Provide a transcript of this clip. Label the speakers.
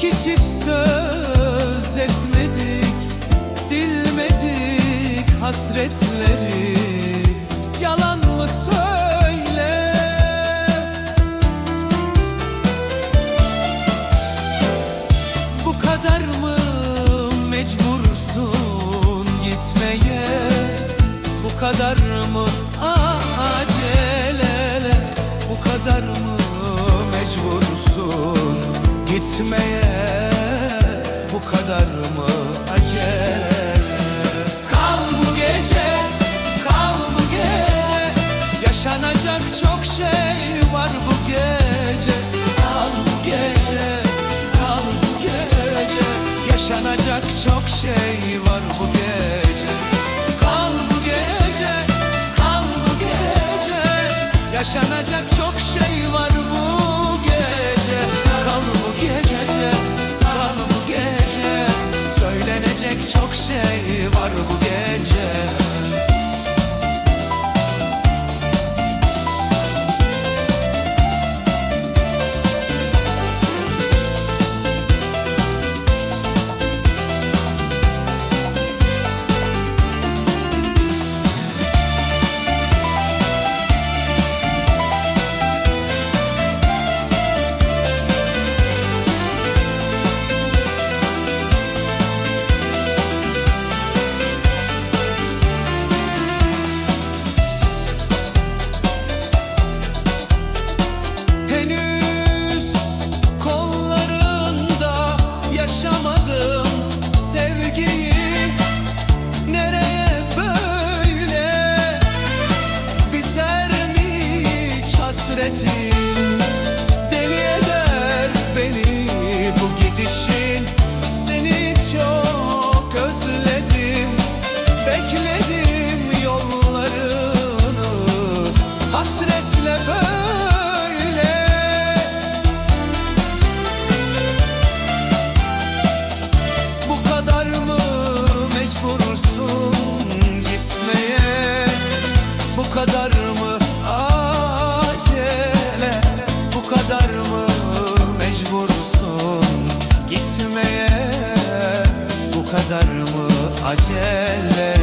Speaker 1: İki çift söz etmedik Silmedik hasretleri. Yalan mı söyle? Bu kadar mı mecbursun gitmeye? Bu kadar mı acelele Bu kadar mı mecbursun gitmeye Yaşanacak çok şey var bu gece. Kal bu gece, kal bu gece. Söylenecek çok şey var bu acele